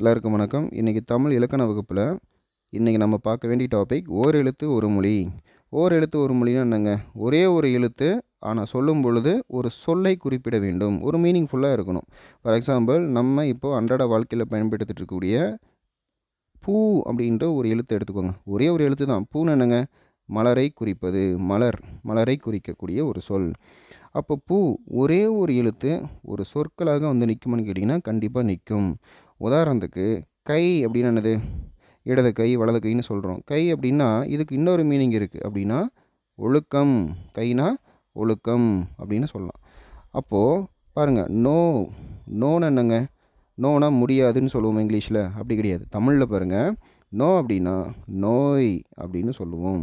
எல்லாருக்கும் வணக்கம். இன்றைக்கி தமிழ் இலக்கண வகுப்பில் இன்றைக்கி நம்ம பார்க்க வேண்டிய டாபிக் ஓர் எழுத்து ஒரு மொழி. ஓர் எழுத்து ஒரு மொழினா என்னங்க? ஒரே ஒரு எழுத்து ஆனால் சொல்லும் பொழுது ஒரு சொல்லை குறிப்பிட வேண்டும். ஒரு மீனிங்ஃபுல்லாக இருக்கணும். ஃபார் எக்ஸாம்பிள் நம்ம இப்போது அன்றாட வாழ்க்கையில் பயன்படுத்திட்டு இருக்கக்கூடிய பூ அப்படின்ற ஒரு எழுத்து எடுத்துக்கோங்க. ஒரே ஒரு எழுத்து தான். பூன்னு என்னங்க? மலரை குறிப்பது. மலர் மலரை குறிக்கக்கூடிய ஒரு சொல். அப்போ பூ ஒரே ஒரு எழுத்து ஒரு சொற்களாக வந்து நிற்குமான்னு கேட்டிங்கன்னா கண்டிப்பாக நிற்கும் உதாரணத்துக்கு கை அப்படின்னு என்னது? இடது கை வலது கைன்னு சொல்கிறோம் கை அப்படின்னா இதுக்கு இன்னொரு மீனிங் இருக்குது அப்படின்னா ஒழுக்கம். கைனா ஒழுக்கம் அப்படின்னு சொல்லலாம். அப்போது பாருங்கள் நோ நோன்னு என்னங்க? நோனா முடியாதுன்னு சொல்லுவோம் இங்கிலீஷில்? அப்படி கிடையாது. தமிழில் பாருங்கள் நோ அப்படின்னா நோய் அப்படின்னு சொல்லுவோம்.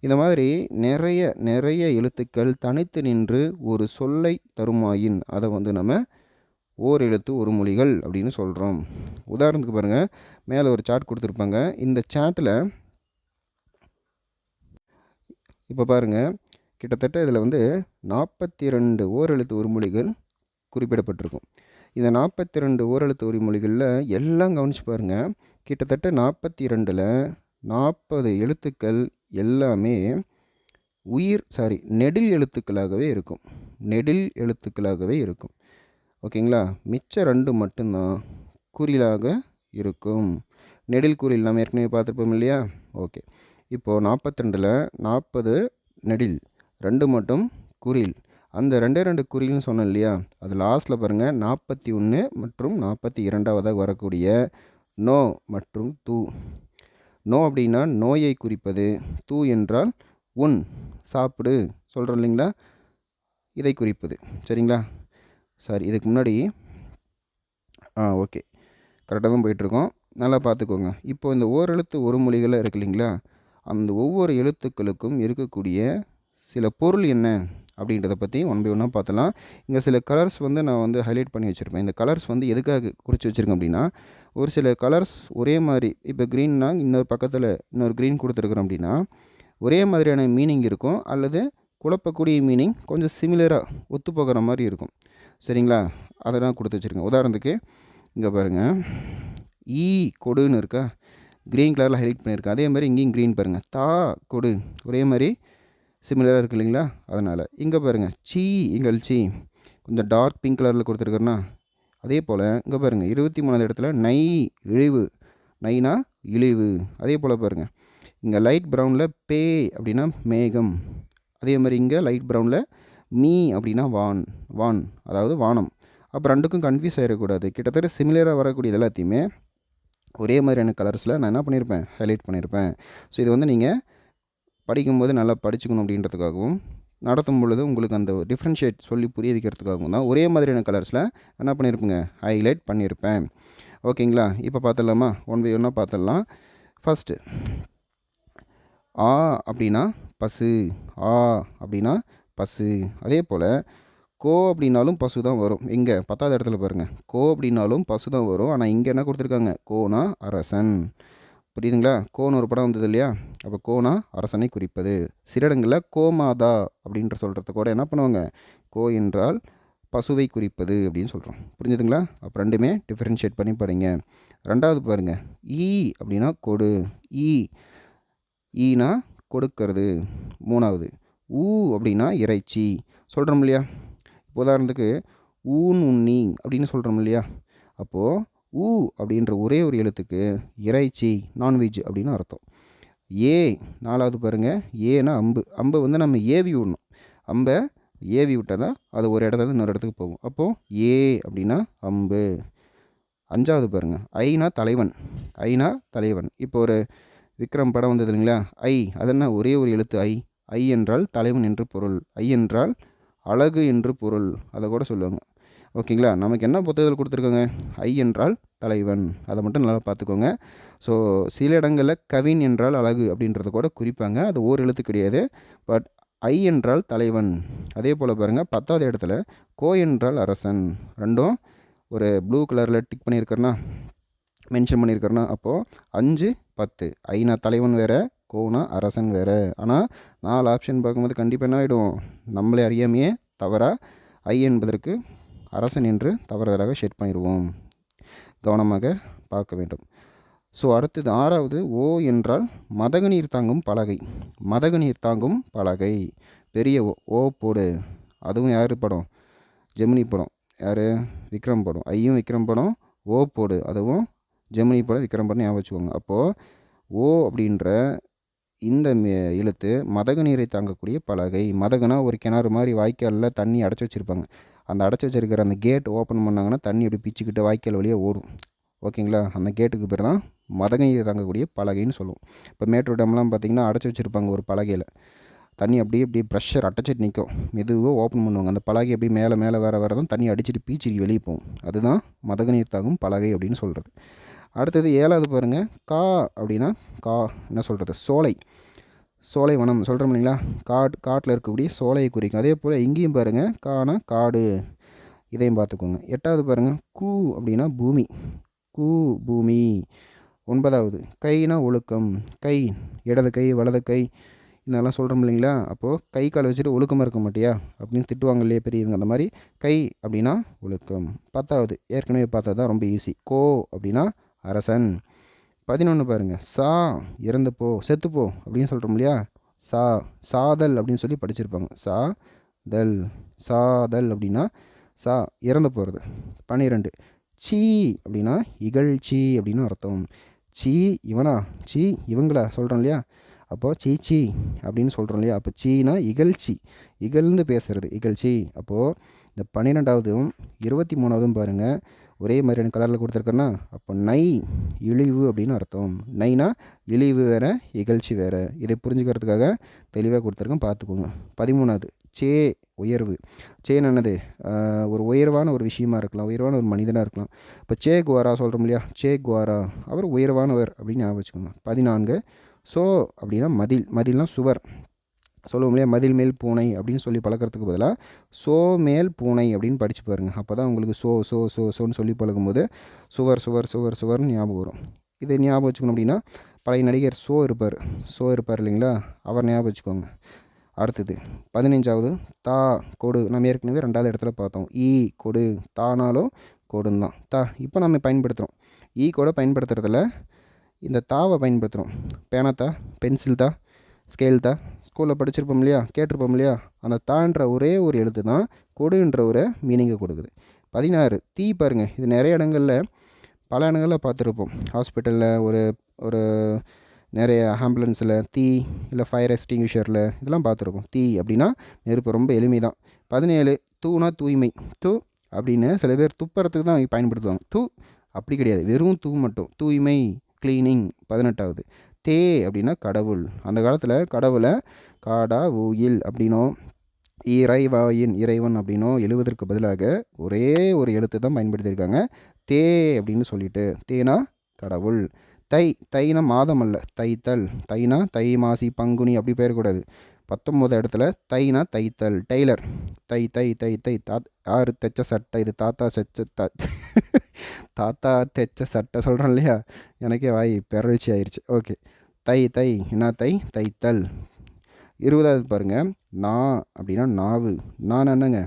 இந்த மாதிரி நிறைய நிறைய எழுத்துக்கள் தனித்து நின்று ஒரு சொல்லை தருமாயின். அதை வந்து நம்ம ஓர் எழுத்து ஒரு மொழிகள் அப்படின்னு சொல்கிறோம் உதாரணத்துக்கு பாருங்கள் மேலே ஒரு சார்ட் கொடுத்துருப்பாங்க. இந்த சார்ட்டில் இப்போ பாருங்கள் கிட்டத்தட்ட இதில் வந்து நாற்பத்தி ரெண்டு ஓரெழுத்து ஒரு மொழிகள் குறிப்பிடப்பட்டிருக்கும். இந்த நாற்பத்தி ரெண்டு ஓரெழுத்து ஒரு மொழிகளில் எல்லாம் கவனிச்சு பாருங்கள் கிட்டத்தட்ட நாற்பத்தி ரெண்டில் நாற்பது எழுத்துக்கள் எல்லாமே உயிர் சாரி நெடில் எழுத்துக்களாகவே இருக்கும். நெடில் எழுத்துக்களாகவே இருக்கும். ஓகேங்களா? மிச்ச ரெண்டு மட்டும்தான் குறிலாக இருக்கும். நெடில் குறில் நம்ம ஏற்கனவே பார்த்துருப்போம் இல்லையா? ஓகே. இப்போது நாற்பத்திரெண்டில் நாற்பது நெடில் ரெண்டு மட்டும் குறில். அந்த ரெண்டே ரெண்டு குறில்னு சொன்னேன் இல்லையா? அது லாஸ்ட்டில் பாருங்கள் நாற்பத்தி ஒன்று மற்றும் நாற்பத்தி இரண்டாவதாக வரக்கூடிய நோ மற்றும் தூ. நோ அப்படின்னா நோயை குறிப்பது. தூ என்றால் உன் சாப்பிடு. சொல்கிறோம் இல்லைங்களா? இதை குறிப்பது. சரிங்களா? சாரி இதுக்கு முன்னாடி ஆ ஓகே கரெக்டாக தான் போயிட்டுருக்கோம். நல்லா பார்த்துக்கோங்க. இப்போ இந்த ஓரெழுத்து ஒரு மொழிகளாக இருக்கு இல்லைங்களா? அந்த ஒவ்வொரு எழுத்துக்களுக்கும் இருக்கக்கூடிய சில பொருள் என்ன அப்படின்றத பற்றி ஒன் பை ஒன்னாக பார்த்தலாம். இங்கே சில கலர்ஸ் வந்து நான் வந்து ஹைலைட் பண்ணி வச்சுருப்பேன். இந்த கலர்ஸ் வந்து எதுக்காக குறித்து வச்சுருக்கேன் அப்படின்னா ஒரு சில கலர்ஸ் ஒரே மாதிரி இப்போ க்ரீன்னா இன்னொரு பக்கத்தில் இன்னொரு க்ரீன் கொடுத்துருக்குறோம் அப்படின்னா ஒரே மாதிரியான மீனிங் இருக்கும். அல்லது குழப்பக்கூடிய மீனிங் கொஞ்சம் சிமிலராக ஒத்து போகிற மாதிரி இருக்கும். சரிங்களா? அதெல்லாம் கொடுத்து வச்சுருங்க உதாரணத்துக்கு இங்கே பாருங்கள் ஈ e கொடுன்னு இருக்கா? க்ரீன் கலரில் ஹைலைட் பண்ணியிருக்கேன் அதே மாதிரி இங்கேயும் க்ரீன் பாருங்கள் தா கொடு. ஒரே மாதிரி சிமிலராக இருக்குது இல்லைங்களா? அதனால் இங்கே பாருங்கள் சீ இங்கள் சீ. கொஞ்சம் டார்க் பிங்க் கலரில் கொடுத்துருக்குறேன்னா அதே போல் இங்கே பாருங்கள் இருபத்தி மூணாவது இடத்துல நை இழிவு. நைனா இழிவு. அதே போல் பாருங்கள் இங்கே லைட் ப்ரௌனில் பே அப்படின்னா மேகம். அதே மாதிரி இங்கே லைட் ப்ரௌனில் மீ அப்படின்னா வான் வான் அதாவது வானம். அப்போ ரெண்டுக்கும் கன்ஃபியூஸ் ஆகிடக்கூடாது கிட்டத்தட்ட சிமிலராக வரக்கூடியது எல்லாத்தையுமே ஒரே மாதிரியான கலர்ஸில் நான் என்ன பண்ணியிருப்பேன் ஹைலைட் பண்ணியிருப்பேன் ஸோ இது வந்து நீங்கள் படிக்கும்போது நல்லா படிச்சுக்கணும் அப்படின்றதுக்காகவும் நடத்தும் பொழுது உங்களுக்கு அந்த டிஃப்ரென்ஷியேட் சொல்லி புரிய வைக்கிறதுக்காகவும் தான் ஒரே மாதிரியான கலர்ஸில் என்ன பண்ணியிருப்பேங்க ஹைலைட் பண்ணியிருப்பேன் ஓகேங்களா இப்போ பார்த்துடலாமா? ஒன் பை ஒன்னாக பார்த்துடலாம். ஃபஸ்ட்டு ஆ அப்படின்னா பசு ஆ அப்படின்னா பசு. அதே போல் கோ அப்படின்னாலும் பசு தான் வரும். இங்கே பத்தாவது இடத்துல பாருங்கள் கோ அப்படின்னாலும் பசு தான் வரும். ஆனால் இங்கே என்ன கொடுத்துருக்காங்க? கோனா அரசன். புரியுதுங்களா? கோன்னு ஒரு படம் வந்தது இல்லையா? அப்போ கோனா அரசனை குறிப்பது. சில இடங்களில் கோமாதா அப்படின்ற சொல்கிறத கூட என்ன பண்ணுவாங்க? கோ என்றால் பசுவை குறிப்பது அப்படின்னு சொல்கிறோம் புரிஞ்சுதுங்களா? அப்போ ரெண்டுமே டிஃப்ரென்ஷியேட் பண்ணி படிங்க. ரெண்டாவது பாருங்கள் ஈ அப்படின்னா கொடு. ஈ. ஈனா கொடுக்கறது. மூணாவது. ஊ அப்படின்னா இறைச்சி. சொல்கிறோம் இல்லையா? உதாரணத்துக்கு ஊன் உண்ணி அப்படின்னு சொல்கிறோம் இல்லையா? அப்போது ஊ அப்படின்ற ஒரே ஒரு எழுத்துக்கு இறைச்சி நான்வெஜ் அப்படின்னு அர்த்தம். ஏ நாலாவது பாருங்கள் ஏன்னா அம்பு. அம்பை வந்து நம்ம ஏவி விடணும். அம்பை ஏவி விட்டால் தான் அது ஒரு இடத்துல இன்னொரு இடத்துக்கு போகும். அப்போது ஏ அப்படின்னா அம்பு. அஞ்சாவது பாருங்கள் ஐனா தலைவன். ஐனா தலைவன். இப்போ ஒரு விக்ரம் படம் வந்தது இல்லைங்களா? ஐ. அதென்ன? ஒரே ஒரு எழுத்து ஐ. ஐ என்றால் தலைவன் என்று பொருள் ஐ என்றால் அழகு என்று பொருள் அதை கூட சொல்லுவாங்க. ஓகேங்களா? நமக்கு என்ன புத்தகத்தில் கொடுத்துருக்காங்க? ஐ என்றால் தலைவன். அதை மட்டும் நல்லா பார்த்துக்கோங்க. ஸோ சில இடங்களில் கவின் என்றால் அழகு அப்படின்றத கூட குறிப்பாங்க. அது ஓர் எழுத்து கிடையாது. பட் ஐ என்றால் தலைவன். அதே போல் பாருங்கள் பத்தாவது இடத்துல கோ என்றால் அரசன். ரெண்டும் ஒரு ப்ளூ கலரில் டிக் பண்ணியிருக்கிறனா மென்ஷன் பண்ணியிருக்கிறனா அப்போது அஞ்சு பத்து. ஐநா தலைவன் வேறு கோனா அரசன் வேறு. ஆனால் நாலு ஆப்ஷன் பார்க்கும்போது கண்டிப்பாக என்ன ஆகிடும் நம்மளே அறியாமையே தவறாக ஐ என்பதற்கு அரசன் என்று தவறுதலாக ஷெட் பண்ணிடுவோம். கவனமாக பார்க்க வேண்டும். ஸோ அடுத்தது ஆறாவது ஓ என்றால் மதகு நீர் தாங்கும் பலகை. மதகு நீர் தாங்கும் பலகை. பெரிய ஓ ஓ போடு. அதுவும் யார் படம்? ஜெமினி படம். யார்? விக்ரம் படம். ஐயும் விக்ரம் படம். ஓ போடு. அதுவும் ஜெமினி படம் விக்ரம் படம் ஞாபகம் வச்சுக்கோங்க. அப்போது ஓ அப்படின்ற இந்த இழுத்து மதகு நீரை தாங்கக்கூடிய பலகை மதகுனா ஒரு கிணறு மாதிரி வாய்க்காலில் தண்ணி அடைச்சி வச்சுருப்பாங்க. அந்த அடைச்சி வச்சுருக்கிற அந்த கேட் ஓப்பன் பண்ணாங்கன்னா தண்ணி அப்படி பிச்சுக்கிட்டு வாய்க்கால் வழியாக ஓடும். ஓகேங்களா? அந்த கேட்டுக்கு பேர் தான் மதகு நீரை தாங்கக்கூடிய பலகைன்னு சொல்லுவோம். இப்போ மேட்டூர் டேம்லாம் பார்த்திங்கன்னா அடைச்சி வச்சுருப்பாங்க ஒரு பலகையில். தண்ணி அப்படியே அப்படியே ப்ரெஷர் அடைச்சிட்டு நிற்கும் மெதுவாக ஓப்பன் பண்ணுவாங்க. அந்த பலகை அப்படியே மேலே மேலே வேறு வேறு தான் தண்ணி அடிச்சுட்டு பீச்சிக்கு வெளியே போகும். அதுதான் மதகு நீர் தாங்கும் பலகை அப்படின்னு சொல்கிறது அடுத்தது ஏழாவது பாருங்கள் கா அப்படின்னா கா என்ன சொல்கிறது சோலை. சோலை வனம். சொல்கிறோம் இல்லைங்களா? காட் காட்டில் இருக்கக்கூடிய சோலையை குறிக்கும். அதே போல் இங்கேயும் பாருங்கள் கானா காடு. இதையும் பார்த்துக்கோங்க. எட்டாவது பாருங்கள் கூ அப்படின்னா பூமி. கூ பூமி. ஒன்பதாவது. கைனா ஒழுக்கம். கை இடது கை வலது கை. இதெல்லாம் சொல்கிறோம் இல்லைங்களா? அப்போது கை கால் வச்சுட்டு ஒழுக்கமாக இருக்க மாட்டியா? அப்படின்னு திட்டுவாங்க இல்லையா பெரியவங்க? அந்த மாதிரி கை அப்படின்னா ஒழுக்கம். பத்தாவது. ஏற்கனவே பார்த்தது தான் ரொம்ப ஈஸி கோ அப்படின்னா அரசன். பதினொன்று பாருங்கள் சா இறந்து போ செத்துப்போ அப்படின்னு சொல்கிறோம் இல்லையா? சா சாதல் அப்படின்னு சொல்லி படிச்சிருப்பாங்க. சா தல் சாதல் அப்படின்னா சா இறந்து போகிறது பன்னிரெண்டு. சீ அப்படின்னா இகழ்ச்சி அப்படின்னு அர்த்தம். சீ இவனா? சீ இவங்களா சொல்கிறோம் இல்லையா? அப்போது சீச்சி அப்படின்னு சொல்கிறோம் இல்லையா? அப்போ சீனா இகழ்ச்சி. இகழ்ந்து பேசுகிறது இகழ்ச்சி. அப்போது இந்த பன்னிரெண்டாவதும் இருபத்தி மூணாவதும் பாருங்கள் ஒரே மாதிரியான கலரில் கொடுத்துருக்கேன்னா அப்போ நை இழிவு அப்படின்னு அர்த்தம். நைனா இழிவு வேறு இகழ்ச்சி வேறு. இதை புரிஞ்சுக்கிறதுக்காக தெளிவாக கொடுத்துருக்கேன். பார்த்துக்கோங்க. பதிமூணாவது சே உயர்வு. சேன் என்னது? ஒரு உயர்வான ஒரு விஷயமா இருக்கலாம். உயர்வான ஒரு மனிதனாக இருக்கலாம். இப்போ சே குவாரா சொல்கிறோம் இல்லையா? சே குவாரா. அவர் உயர்வானவர் அப்படின்னு ஞாபகம் வச்சுக்கோங்க. பதினான்கு ஸோ அப்படின்னா மதில். மதில்னா சுவர். சொல்லுவோம் இல்லையா? மதில் மேல் பூனை அப்படின்னு சொல்லி பழக்கிறதுக்கு பதிலாக சோ மேல் பூனை அப்படின்னு படித்து பாருங்கள் அப்போ தான் உங்களுக்கு சோ சோ சோ சோன்னு சொல்லி பழகும்போது சுவர் சுவர் சுவர் சுவர்னு ஞாபகம் வரும். இதை ஞாபகம் வச்சுக்கணும் அப்படின்னா பழைய நடிகர் சோ இருப்பார். சோ இருப்பார் இல்லைங்களா? அவர் ஞாபகம் வச்சுக்கோங்க. அடுத்தது பதினஞ்சாவது தா கொடு. நம்ம ஏற்கனவே ரெண்டாவது இடத்துல பார்த்தோம். ஈ கொடு. தானாலும் கொடுன்னு தான். தா இப்போ நம்ம பயன்படுத்துகிறோம் ஈ கூட பயன்படுத்துறதுல இந்த தாவை பயன்படுத்துகிறோம் பேனாத்தா பென்சில் தா ஸ்கேல் ஸ்கூலில் படிச்சிருப்போம் இல்லையா? கேட்டிருப்போம் இல்லையா? அந்த தான்ற ஒரே ஒரு எழுத்து தான் கொடுன்ற ஒரு மீனிங்கை கொடுக்குது. பதினாறு தீ பாருங்கள் இது நிறைய இடங்களில் பல இடங்களில் பார்த்துருப்போம். ஹாஸ்பிட்டலில் ஒரு ஒரு நிறைய ஆம்புலன்ஸில் தீ இல்லை ஃபயர் எக்ஸ்டிங்யூஷரில் இதெல்லாம் பார்த்துருப்போம். தீ அப்படின்னா நெருப்பு ரொம்ப எளிமை தான் பதினேழு தூனா தூய்மை. தூ அப்படின்னு சில பேர் துப்புறத்துக்கு தான் பயன்படுத்துவாங்க. தூ அப்படி கிடையாது. வெறும் தூ மட்டும். தூய்மை க்ளீனிங் பதினெட்டாவது தே அப்படின்னா கடவுள். அந்த காலத்தில் கடவுளை காடா ஊயில் அப்படின்னும் இறைவாயின் இறைவன் அப்படின்னும் எழுவதற்கு பதிலாக ஒரே ஒரு எழுத்து தான் பயன்படுத்தியிருக்காங்க. தே அப்படின்னு சொல்லிட்டு. தேனா கடவுள். தை தைனா மாதம் அல்ல தைத்தல். தைனா தை மாசி பங்குனி அப்படி பெயரக்கூடாது பத்தொம்போது இடத்துல தைனா தைத்தல். டெய்லர். தை தை தை தை. தா ஆறு தைச்ச சட்டை. இது தாத்தா செச்ச தா தாத்தா தைச்ச சட்டை சொல்கிறேன் இல்லையா? எனக்கே வாய் பெரழ்ச்சி ஆயிடுச்சு ஓகே. தை தை. என்ன தை? தைத்தல். இருபதாவது பாருங்க. நா அப்படின்னா நாவு. நான் என்னங்க?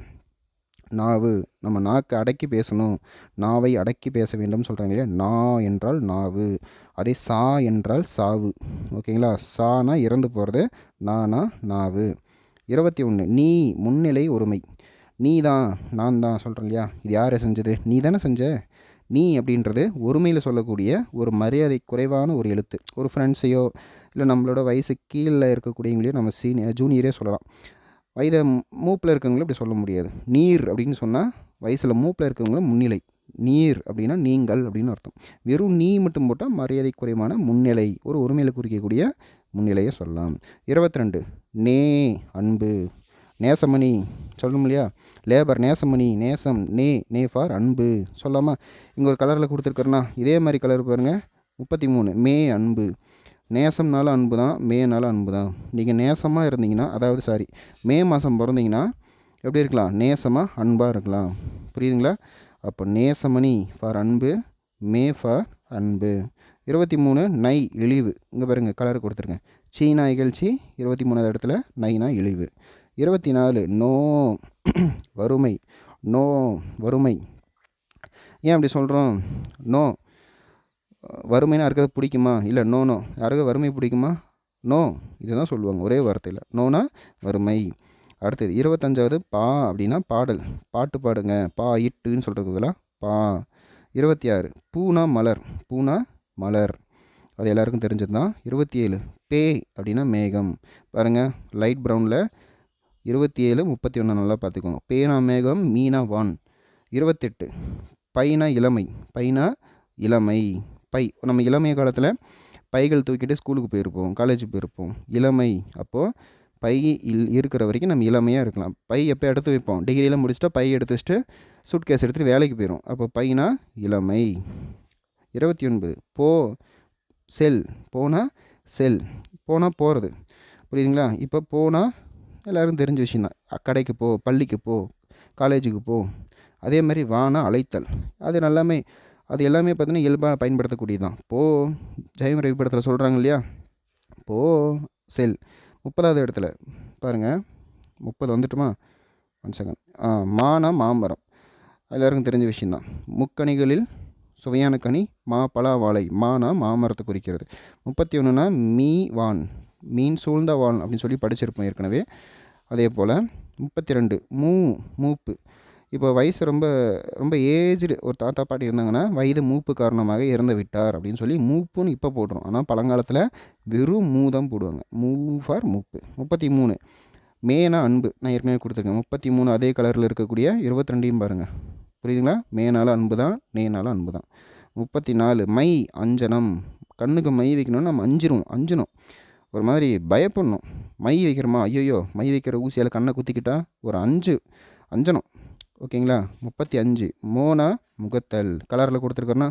நாவு. நம்ம நாக்கு அடக்கி பேசணும். நாவை அடக்கி பேச வேண்டும் சொல்கிறாங்க இல்லையா? நா என்றால் நாவு. அதே சா என்றால் சாவு. ஓகேங்களா? சானா இறந்து போகிறது நானா நாவு. இருபத்தி ஒன்று நீ முன்னிலை ஒருமை. நீ தான் நான் தான் சொல்கிறேன் இல்லையா? இது யார் செஞ்சது? நீ தானே செஞ்ச? நீ அப்படின்றது ஒருமையில் சொல்லக்கூடிய ஒரு மரியாதை குறைவான ஒரு எழுத்து. ஒரு ஃப்ரெண்ட்ஸையோ இல்லை நம்மளோட வயசு கீழே இருக்கக்கூடியவங்களையோ நம்ம சீனியர் ஜூனியரே சொல்லலாம். வயதை மூப்பில் இருக்கவங்களும் இப்படி சொல்ல முடியாது. நீர் அப்படின்னு சொன்னால் வயசில் மூப்பில் இருக்கவங்களும் முன்னிலை. நீர் அப்படின்னா நீங்கள் அப்படின்னு அர்த்தம். வெறும் நீ மட்டும் போட்டால் மரியாதை குறைவான முன்னிலை. ஒரு ஒருமையில் குறிக்கக்கூடிய முன்னிலையை சொல்லலாம். இருபத்தி ரெண்டு நே அன்பு. நேசமணி. சொல்லணும் இல்லையா? லேபர் நேசமணி நேசம் நே நே ஃபார் அன்பு. சொல்லாமல் இங்கே ஒரு கலரில் கொடுத்துருக்குறேன்னா இதே மாதிரி கலர் பாருங்கள் முப்பத்தி மூணு மே அன்பு. நேசம்னாலும் அன்பு தான் மேனால அன்பு தான். நீங்கள் நேசமாக இருந்தீங்கன்னா அதாவது சாரி மே மாதம் பிறந்தீங்கன்னா எப்படி இருக்கலாம்? நேசமாக அன்பாக இருக்கலாம். புரியுதுங்களா? அப்போ நேசமணி ஃபார் அன்பு மே ஃபார் அன்பு. இருபத்தி மூணு நை இழிவு. இங்கே பாருங்கள் கலர் கொடுத்துருங்க சீனா இகழ்ச்சி இருபத்தி மூணாவது இடத்துல நைனா இழிவு. இருபத்தி நாலு நோ வறுமை நோ வறுமை. ஏன் அப்படி சொல்கிறோம் நோ. வறுமைனா யாருக்காவது பிடிக்குமா? இல்லை நோ நோ. யாருக்கு வறுமை பிடிக்குமா? நோ. இதுதான் சொல்லுவாங்க ஒரே வார்த்தையில். நோனா வறுமை. அடுத்தது இருபத்தஞ்சாவது பா அப்படின்னா பாடல். பாட்டு பாடுங்க. பா இட்டுன்னு சொல்கிறதுக்கு பா. இருபத்தி ஆறு பூனா மலர். பூனா மலர். அது எல்லாருக்கும் தெரிஞ்சது தான் இருபத்தி ஏழு பே அப்படின்னா மேகம். பாருங்கள் லைட் ப்ரௌனில் இருபத்தி ஏழு முப்பத்தி ஒன்று நல்லா பார்த்துக்கோங்க. பேனா மேகம் மீனா வான். இருபத்தெட்டு பைனா இளமை. பைனா இளமை. பை. நம்ம இளமைய காலத்தில் பைகள் தூக்கிட்டு ஸ்கூலுக்கு போயிருப்போம் காலேஜுக்கு போயிருப்போம். இளமை. அப்போது பை இல் இருக்கிற வரைக்கும் நம்ம இளமையாக இருக்கலாம். பை எப்போ எடுத்து வைப்போம்? டிகிரியெலாம் முடிச்சுட்டா பை எடுத்து வச்சுட்டு சூட் கேஸ் எடுத்துகிட்டு வேலைக்கு போயிடும் அப்போ பைனா இளமை. இருபத்தி ஒன்பது போ செல். போனால் செல். போனால் போகிறது புரியுதுங்களா? இப்போ போனால் எல்லோரும் தெரிஞ்ச விஷயந்தான். கடைக்கு போ பள்ளிக்கு போ காலேஜுக்கு போ. அதே மாதிரி வானா அழைத்தல் அது எல்லாமே அது எல்லாமே பார்த்தீங்கன்னா இயல்பாக பயன்படுத்தக்கூடியது தான் போ ஜெயம் ரவி படத்தில் சொல்கிறாங்க இல்லையா? போ செல். முப்பதாவது இடத்துல. பாருங்கள் முப்பது வந்துட்டுமா? ஒன் செகண்ட் ஆ மானா மாமரம் எல்லாருக்கும் தெரிஞ்ச விஷயந்தான். முக்கணிகளில் சுவையான கனி மா பலா வாழை. மானா மாமரத்தை குறிக்கிறது. முப்பத்தி ஒன்றுனா மீ வான். மீன் சூழ்ந்த வான் அப்படின்னு சொல்லி படிச்சிருப்போம் ஏற்கனவே. அதே போல் முப்பத்தி ரெண்டு மூ மூப்பு. இப்போ வயசு ரொம்ப ரொம்ப ஏஜ்டு ஒரு தாத்தா பாட்டி இருந்தாங்கன்னா வயது மூப்பு காரணமாக இறந்து விட்டார் அப்படின்னு சொல்லி மூப்புன்னு இப்போ போடுறோம் ஆனால் பழங்காலத்தில் வெறும் மூ தான் போடுவாங்க. மூ ஃபார் மூப்பு. முப்பத்தி மூணு மேனா அன்பு. நான் ஏற்கனவே கொடுத்துருக்கேன். முப்பத்தி மூணு அதே கலரில் இருக்கக்கூடிய இருபத்தி ரெண்டையும் பாருங்கள் புரியுதுங்களா? மேனால அன்பு தான் நேனால அன்பு தான். முப்பத்தி நாலு மை அஞ்சனம். கண்ணுக்கு மை வைக்கணும்னா நம்ம அஞ்சிரும் அஞ்சணும் ஒரு மாதிரி பயப்படணும். மை வைக்கிறோமா? ஐயோயோ மை வைக்கிற ஊசியால் கண்ணை குத்திக்கிட்டா ஒரு அஞ்சு அஞ்சனம் ஓகேங்களா? முப்பத்தி அஞ்சு. மூணா முகத்தல். கலரில் கொடுத்துருக்கோன்னா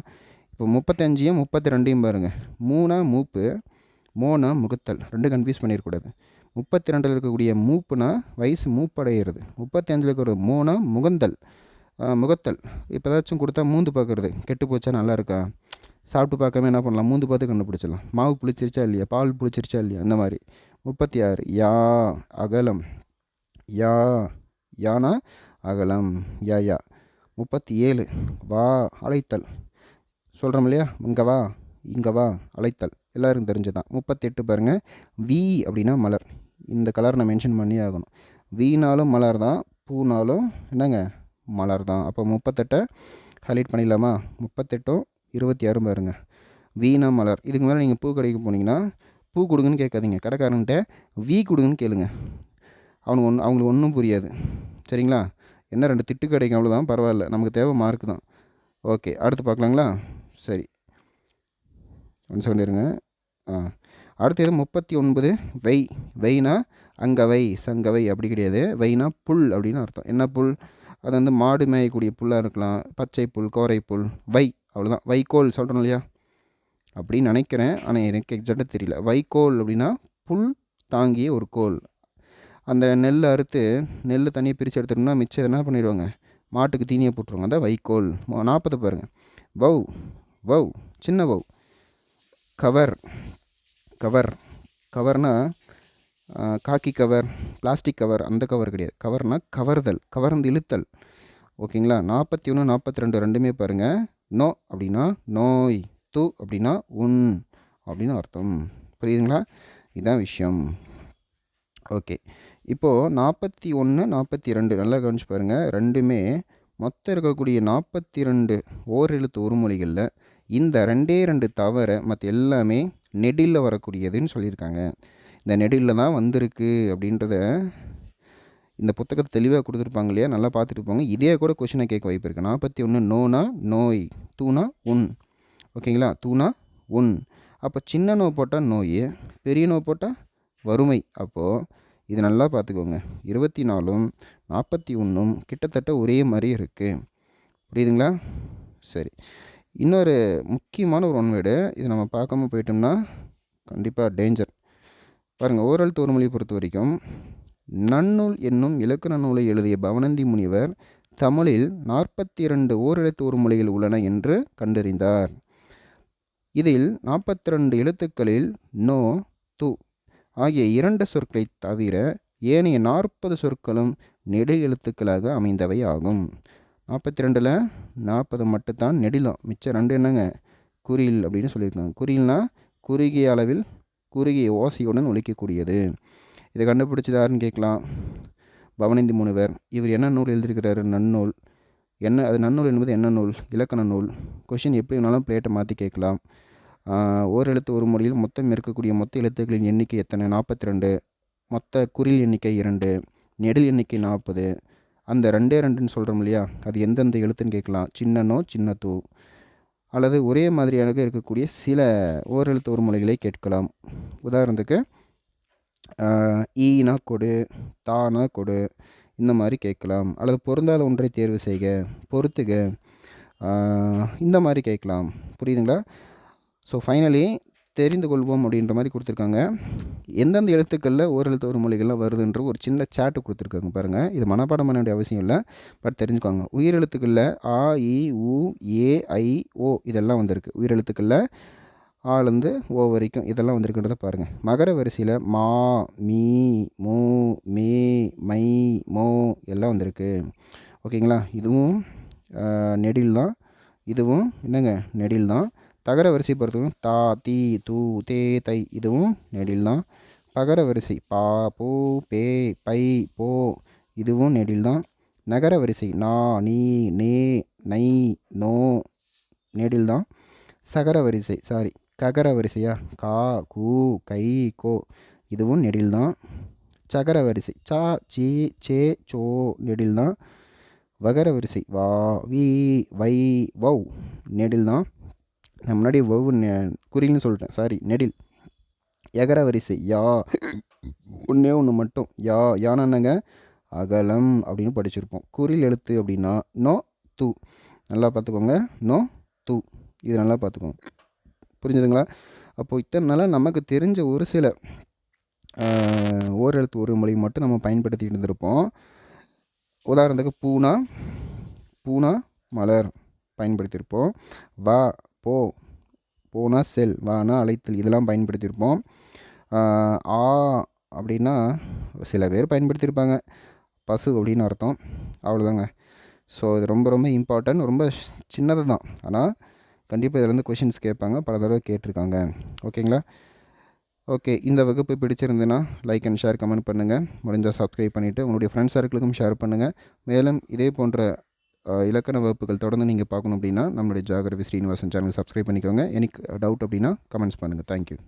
இப்போ முப்பத்தஞ்சையும் முப்பத்தி ரெண்டையும் பாருங்கள் மூணா மூப்பு மோனா முகத்தல். ரெண்டு கன்ஃபியூஸ் பண்ணிடக்கூடாது முப்பத்தி ரெண்டில் இருக்கக்கூடிய மூப்புனா வயசு மூப்படைகிறது முப்பத்தி அஞ்சில் இருக்கிற மூணா முகந்தல். முகத்தல். இப்போ ஏதாச்சும் கொடுத்தா மூந்து பார்க்குறது. கெட்டு போச்சா நல்லா இருக்கா? சாப்பிட்டு பார்க்காம என்ன பண்ணலாம்? மூந்து பார்த்து கண்டுபிடிச்சிடலாம். மாவு புளிச்சிருச்சா இல்லையா? பால் புளிச்சிருச்சா இல்லையா? அந்த மாதிரி. முப்பத்தி ஆறு யா அகலம். யா யானா? அகலம். யா யா. முப்பத்தி ஏழு வா அழைத்தல். சொல்கிறோம் இல்லையா? இங்கே வா இங்கே வா அழைத்தல். எல்லோரும் தெரிஞ்சுதான் முப்பத்தெட்டு பாருங்கள் வி அப்படின்னா மலர். இந்த கலர் நான் மென்ஷன் பண்ணி ஆகணும். வீனாலும் மலர் தான் பூனாலும் என்னங்க? மலர் தான் அப்போ முப்பத்தெட்டை ஹைலைட் பண்ணிடலாமா? முப்பத்தெட்டும் இருபத்தி ஆறும் பாருங்க. வீணா மலர். இதுக்கு மேலே நீங்கள் பூ கடைக்கு போனீங்கன்னா பூ கொடுங்கன்னு கேட்காதீங்க. கடைக்காரன்கிட்ட வீ கொடுங்கன்னு கேளுங்க. அவனுக்கு ஒன்று அவங்களுக்கு ஒன்றும் புரியாது. சரிங்களா? என்ன ரெண்டு திட்டு கிடைக்கும் அவ்வளோதான் பரவாயில்ல. நமக்கு தேவை மார்க் தான். ஓகே அடுத்து பார்க்கலாங்களா? சரி. ஒன்று சொல்லிடுங்க ஆ. ஆ அடுத்தது முப்பத்தி ஒன்பது. வெய் வெய்னா அங்கவை சங்கவை. அப்படி கிடையாது. வெய்னா புல் அப்படின்னு அர்த்தம். என்ன புல்? அது வந்து மாடு மேயக்கூடிய புல்லாக இருக்கலாம். பச்சை புல் கோரை புல். வை. அவ்வளோதான் வைக்கோல் சொல்கிறோம் இல்லையா? அப்படின்னு நினைக்கிறேன். ஆனால் எனக்கு எக்ஸாக்டாக தெரியல. வைக்கோல் அப்படின்னா புல் தாங்கிய ஒரு கோல். அந்த நெல் அறுத்து நெல் தனியாக பிரித்து எடுத்துட்டோம்னா மிச்சம் என்ன பண்ணிடுவாங்க. மாட்டுக்கு தீனியை போட்டுருவாங்க. அதான் வைக்கோல். நாற்பது பாருங்கள் வவ் வவ் சின்ன வவ் கவர். கவர். கவர்னால் காக்கி கவர் பிளாஸ்டிக் கவர் அந்த கவர் கிடையாது. கவர்னால் கவர்தல். கவர்ந்து இழுத்தல். ஓகேங்களா? நாற்பத்தி ஒன்று நாற்பத்தி ரெண்டு ரெண்டுமே பாருங்கள் நோ அப்படின்னா நோய் து அப்படின்னா உன் அப்படின்னு அர்த்தம். புரியுதுங்களா? இதுதான் விஷயம். ஓகே. இப்போது நாற்பத்தி ஒன்று நாற்பத்தி ரெண்டு நல்லா கவனிச்சு பாருங்கள் ரெண்டுமே மொத்தம் இருக்கக்கூடிய நாற்பத்தி ரெண்டு ஓரெழுத்து உருமொழிகளில் இந்த ரெண்டே ரெண்டு தவிர மற்ற எல்லாமே நெடிலில் வரக்கூடியதுன்னு சொல்லியிருக்காங்க. இந்த நெடிலில் தான் வந்திருக்கு அப்படின்றத இந்த புத்தகத்தை தெளிவாக கொடுத்துருப்பாங்க இல்லையா? நல்லா பார்த்துட்டு போங்க. இதே கூட கொஷினை கேட்க வாய்ப்பு இருக்குது நாற்பத்தி ஒன்று நோனா நோய். தூணா உன் ஓகேங்களா? தூணா உன் அப்போ சின்ன நோ போட்டால் நோய் பெரிய நோ போட்டால் வறுமை. அப்போது இது நல்லா பார்த்துக்கோங்க. இருபத்தி நாலும் நாற்பத்தி ஒன்றும் கிட்டத்தட்ட ஒரே மாதிரி இருக்குது புரியுதுங்களா? சரி. இன்னொரு முக்கியமான ஒரு ஒன்வேடு இது நம்ம பார்க்காம போயிட்டோம்னா கண்டிப்பாக டேஞ்சர் பாருங்கள் ஓரல் தோர்மொழியை பொறுத்த வரைக்கும் நன்னூல் என்னும் இலக்கண நூலை எழுதிய பவனந்தி முனிவர் தமிழில் நாற்பத்தி இரண்டு ஓரெழுத்து ஒரு மொழிகள் உள்ளன என்று கண்டறிந்தார். இதில் நாற்பத்தி ரெண்டு எழுத்துக்களில் நோ து ஆகிய இரண்டு சொற்களை தவிர ஏனைய நாற்பது சொற்களும் நெடு எழுத்துக்களாக அமைந்தவை ஆகும். நாற்பத்தி ரெண்டில் நாற்பது மட்டும்தான் நெடிலும் மிச்சம் ரெண்டு என்னங்க? குறியில் அப்படின்னு சொல்லியிருக்காங்க. குறியில்னால் குறுகிய அளவில் குறுகிய ஓசையுடன் ஒழிக்கக்கூடியது இதை கண்டுபிடிச்சது யாருன்னு கேட்கலாம். பவனந்தி முனிவர் இவர் என்ன நூல் எழுதியிருக்கிறாரு? நன்னூல். என்ன அது நன்னூல் என்பது என்ன நூல்? இலக்கண நூல். கொஷின் எப்படி வேணாலும் பிளேட்டை மாற்றி கேட்கலாம். ஓர் எழுத்து ஒரு மொழியில் மொத்தம் இருக்கக்கூடிய மொத்த எழுத்துக்களின் எண்ணிக்கை எத்தனை? நாற்பத்தி ரெண்டு மொத்த குறில் எண்ணிக்கை இரண்டு. நெடில் எண்ணிக்கை நாற்பது. அந்த ரெண்டே ரெண்டுன்னு சொல்கிறோம் இல்லையா? அது எந்தெந்த எழுத்துன்னு கேட்கலாம். சின்னனோ தூ அல்லது ஒரே மாதிரியாக இருக்கக்கூடிய சில ஓரெழுத்து ஒரு மொழிகளை கேட்கலாம். உதாரணத்துக்கு ஈனா கொடு தானா கொடு இந்த மாதிரி கேட்கலாம். அல்லது பொருந்தாத ஒன்றை தேர்வு செய்க பொறுத்துக. இந்த மாதிரி கேட்கலாம். புரியுதுங்களா? ஸோ ஃபைனலி தெரிந்து கொள்வோம் அப்படின்ற மாதிரி கொடுத்துருக்காங்க. எந்தெந்த எழுத்துக்களில் ஒரு எழுத்து ஒரு மொழிகள்லாம் வருதுன்ற ஒரு சின்ன சாட்டு கொடுத்துருக்காங்க பாருங்கள் இது மனப்பாடம் பண்ண வேண்டிய அவசியம் இல்லை பட் தெரிஞ்சுக்கோங்க. உயிரெழுத்துக்களில் ஆ இ உ ஏ ஐ ஓ இதெல்லாம் வந்திருக்கு. உயிரெழுத்துக்களில் ஆலேருந்து ஓ வரைக்கும் இதெல்லாம் வந்திருக்குன்றதை பாருங்கள் மகர வரிசையில் மா மீ மூ மே மை மோ எல்லாம் வந்திருக்கு. ஓகேங்களா? இதுவும் நெடில் தான். இதுவும் என்னங்க? நெடில் தான். தகர வரிசை பொறுத்தவரைக்கும் தா தி தூ தே தை இதுவும் நெடில் தான். பகர வரிசை பா பூ பே பை போ இதுவும் நெடில் தான். நகர வரிசை நா நீ நே நை நோ நெடில் தான். சகர வரிசை சாரி. ககர வரிசையா கா கூ கை கோ. இதுவும் நெடில் தான் சகர வரிசை சா சி சே சோ நெடில் தான் வகர வரிசை வா வி வை வௌ நெடில் தான் நான் முன்னாடி வௌ குறில்னு சொல்லிட்டேன். சாரி நெடில். எகர வரிசை யா ஒன்றே ஒன்று மட்டும். யா யானா அகலம் அப்படின்னு படிச்சிருப்போம். குறில் எழுத்து அப்படின்னா நோ து. நல்லா பார்த்துக்கோங்க. நோ து. இது நல்லா பார்த்துக்கோங்க. புரிஞ்சுதுங்களா? அப்போது இத்தனை நாளாக நமக்கு தெரிஞ்ச ஒரு சில ஓரெழுத்து ஒரு மொழி மட்டும் நம்ம பயன்படுத்திகிட்டு இருந்திருப்போம். உதாரணத்துக்கு பூனா பூனா மலர் பயன்படுத்தியிருப்போம். வா போ போனா செல் வானா அழைத்தல் இதெல்லாம் பயன்படுத்தியிருப்போம். ஆ அப்படின்னா சில பேர் பயன்படுத்தியிருப்பாங்க. பசு அப்படின்னு அர்த்தம். அவ்வளோதாங்க. ஸோ இது ரொம்ப ரொம்ப இம்பார்ட்டன்ட் ரொம்ப சின்னது தான் ஆனால் கண்டிப்பாக இதிலேருந்து கொஷின்ஸ் கேட்பாங்க. பல தடவை கேட்டிருக்காங்க. ஓகேங்களா ஓகே இந்த வகுப்பு பிடிச்சிருந்துன்னா லைக் அண்ட் ஷேர் கமெண்ட் பண்ணுங்கள் முடிஞ்சால் சப்ஸ்கிரைப் பண்ணிவிட்டு உங்களுடைய ஃப்ரெண்ட்ஸ் சர்க்கிளுக்கும் ஷேர் பண்ணுங்கள் மேலும் இதே போன்ற இலக்கண வகுப்புகள் தொடர்ந்து நீங்கள் பார்க்கணும் அப்படின்னா நம்மளுடைய ஜாகிரவி ஸ்ரீனிவாசன் சேனல் சப்ஸ்கிரைப் பண்ணிக்கோங்க. எனக்கு டவுட் அப்படின்னா கமெண்ட்ஸ் பண்ணுங்கள் தேங்க்யூ